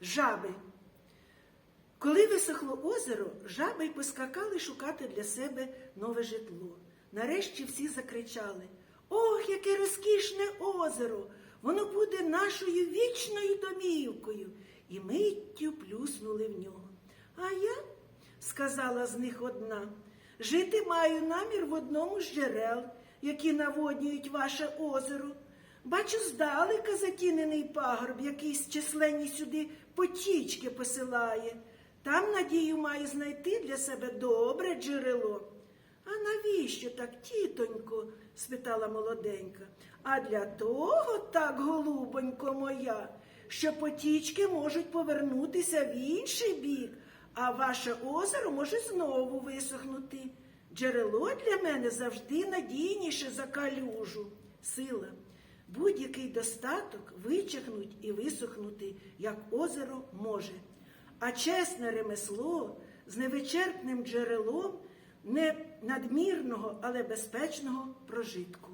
Жаби. Коли висохло озеро, жаби й поскакали шукати для себе нове житло. Нарешті всі закричали: Ох, яке розкішне озеро! Воно буде нашою вічною домівкою. І миттю плюснули в нього. А я, сказала з них одна, жити маю намір в одному з джерел, які наводнюють ваше озеро. Бачу здалека затінений пагорб, якийсь численні сюди потічки посилає. Там, надію, маю знайти для себе добре джерело. А навіщо так, тітонько? спитала молоденька. А для того так, голубонько моя, що потічки можуть повернутися в інший бік, а ваше озеро може знову висохнути. Джерело для мене завжди надійніше за калюжу. Сила. Будь-який достаток вичахнуть і висохнути, як озеро може. А чесне ремесло з невичерпним джерелом не надмірного, але безпечного прожитку.